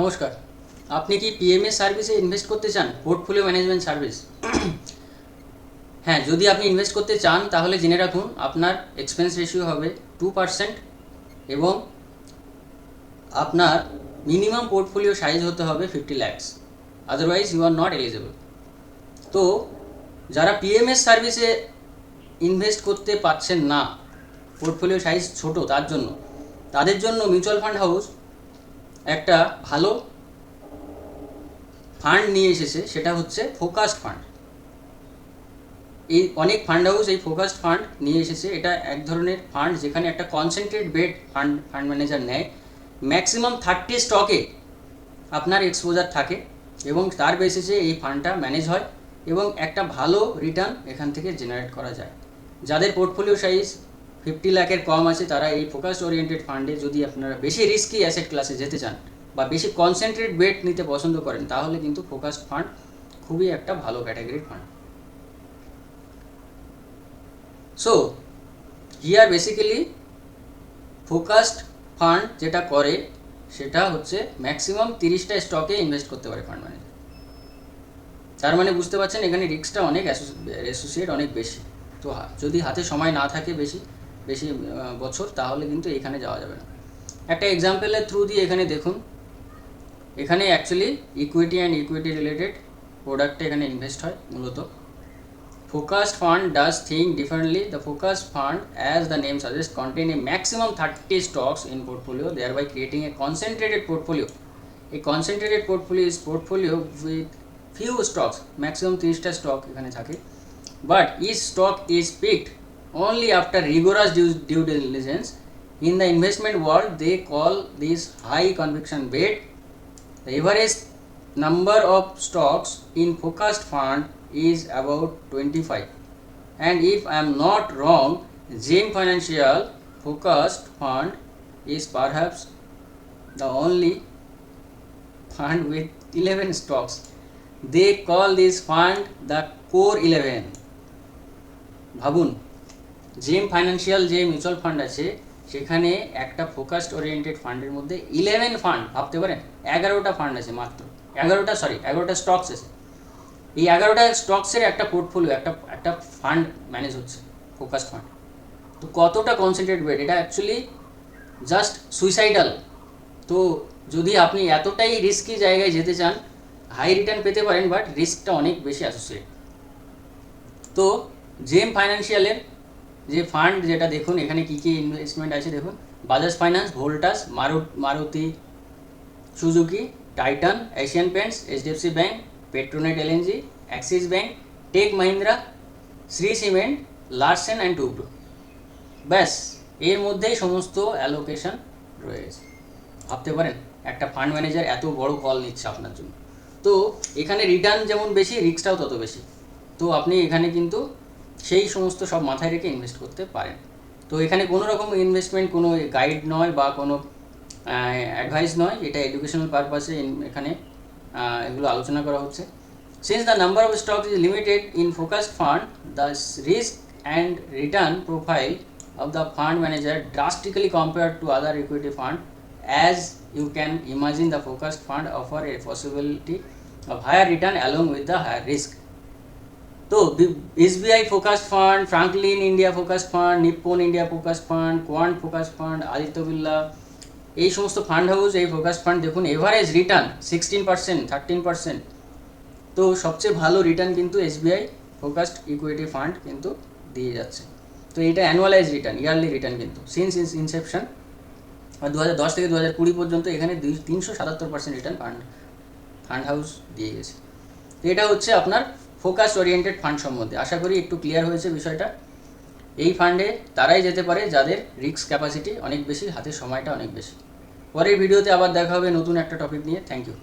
নমস্কার। আপনি কি পিএমএস সার্ভিসে ইনভেস্ট করতে চান? পোর্টফোলিও ম্যানেজমেন্ট সার্ভিস হ্যাঁ যদি আপনি ইনভেস্ট করতে চান, তাহলে জেনে রাখুন, আপনার এক্সপেন্স রেশিও হবে টু পার্সেন্ট এবং আপনার মিনিমাম পোর্টফোলিও সাইজ হতে হবে fifty lakhs otherwise you are not eligible তো, যারা পিএমএস সার্ভিসে ইনভেস্ট করতে পারছেন না পোর্টফোলিও সাইজ ছোট, তার জন্য, তাদের জন্য মিউচুয়াল ফান্ড হাউস একটা ভালো ফান্ড নিয়ে এসেছে, সেটা হচ্ছে ফোকাসড ফান্ড এই অনেক ফান্ড হাউস এই ফোকাসড ফান্ড নিয়ে এসেছে, এটা এক ধরনের ফান্ড যেখানে একটা concentrated fund fund manager নেয়। ম্যাক্সিমাম থার্টি স্টকে আপনার এক্সপোজার থাকে এবং তার বেসিসে এই ফান্ডটা ম্যানেজ হয় এবং একটা ভালো রিটার্ন এখান থেকে জেনারেট করা যায়। যাদের পোর্টফোলিও সাইজ ফিফটি লাখের কম আছে, তারা এই ফোকাস ওরিয়েন্টেড ফান্ডে যদি আপনারা বেশি রিস্কি অ্যাসেট ক্লাসে যেতে চান বা বেশি কনসেন্ট্রেট বেট নিতে পছন্দ করেন, তাহলে কিন্তু ফোকাসড ফান্ড খুবই একটা ভালো ক্যাটাগরির fund so here basically focused fund যেটা করে, সেটা হচ্ছে ম্যাক্সিমাম তিরিশটা স্টকে ইনভেস্ট করতে পারে ফান্ড ম্যানেজার তার মানে বুঝতে পারছেন, এখানে রিস্কটা অনেক অ্যাসোসিয়েট অনেক বেশি। তো যদি হাতে সময় না থাকে বেশি বেশি বছর, তাহলে কিন্তু এখানে যাওয়া যাবে না। একটা এক্সাম্পলের থ্রু দিয়ে এখানে দেখুন। এখানে actually equity and equity related প্রোডাক্টে এখানে ইনভেস্ট হয়, মূলত। Focused fund does think differently the focused fund as the name suggest contain a maximum thirty stocks in portfolio they are by creating a concentrated portfolio এই concentrated portfolio is portfolio with few stocks maximum তিরিশটা stock এখানে থাকে। But each stock is picked only after rigorous due, due diligence. In the investment world, they call this high conviction bet. The average number of stocks in focused fund is about 25 and if i am not wrong gem financial focused fund is perhaps the only fund with 11 stocks they call this fund the core 11 ভাবুন JM financial যে mutual fund আছে, সেখানে একটা focused oriented ফান্ডের মধ্যে eleven fund ভাবতে পারেন? এগারোটা ফান্ড আছে মাত্র। এগারোটা সরি এগারোটা স্টকস আছে। এই এগারোটা স্টকসের একটা পোর্টফোলিও একটা একটা ফান্ড ম্যানেজ হচ্ছে ফোকাস ফান্ড তো কতটা কনসেন্ট্রেট বেড এটা অ্যাকচুয়ালি জাস্ট সুইসাইডাল তো যদি আপনি এতটাই রিস্কি জায়গায় যেতে চান হাই রিটার্ন পেতে পারেন বাট রিস্কটা অনেক বেশি অ্যাসোসিয়েট তো জেম ফাইন্যান্সিয়ালের যে ফান্ড যেটা দেখুন, এখানে কী কী ইনভেস্টমেন্ট আছে দেখুন। Bajaj Finance Voltas Maru Maruti Suzuki Titan Asian Paints HDFC Bank Petronet LNG Axis Bank Tech Mahindra Shree Cement Larsen and Toubro ব্যাস, এর মধ্যেই সমস্ত অ্যালোকেশন রয়েছে। ভাবতে পারেন, একটা ফান্ড ম্যানেজার এত বড় কল নিচ্ছে আপনার জন্য। তো, এখানে রিটার্ন যেমন বেশি রিস্কটাও তত বেশি। তো আপনি এখানে কিন্তু সেই সমস্ত সব মাথায় রেখে ইনভেস্ট করতে পারেন তো এখানে কোনো রকম ইনভেস্টমেন্ট কোনো গাইড নয় বা কোনো অ্যাডভাইস নয় এটা এডুকেশনাল পারপাসে এখানে এগুলো আলোচনা করা হচ্ছে since the number of stock is limited in focused fund the risk and return profile of the fund manager drastically compared to other equity fund as you can imagine the focused fund offer a possibility of higher return along with the higher risk তো SBI focus fund, Franklin India focus fund, Nippon India focus fund, Quant focus fund, Aditya Birla, এই সমস্ত fund house, এই focus fund দেখুন average return sixteen percent thirteen percent তো সবচেয়ে ভালো return কিন্তু SBI focused equity fund কিন্তু দিয়ে যাচ্ছে। তো এটা অ্যানুয়ালাইজ রিটার্ন ইয়ারলি রিটার্ন কিন্তু সিন্স ইনসেপশন দু হাজার দশ থেকে দু হাজার কুড়ি পর্যন্ত এখানে দুই, তিনশো সাতাত্তর percent return fund fund house দিয়ে গেছে। তো এটা হচ্ছে আপনার ফোকাস ওরিয়েন্টেড ফান্ড সম্বন্ধে। আশা করি একটু ক্লিয়ার হয়েছে বিষয়টা। এই ফান্ডে তারাই যেতে পারে যাদের রিস্ক ক্যাপাসিটি অনেক বেশি, হাতে সময়টা অনেক বেশি। পরের ভিডিওতে আবার দেখা হবে নতুন একটা টপিক নিয়ে। Thank you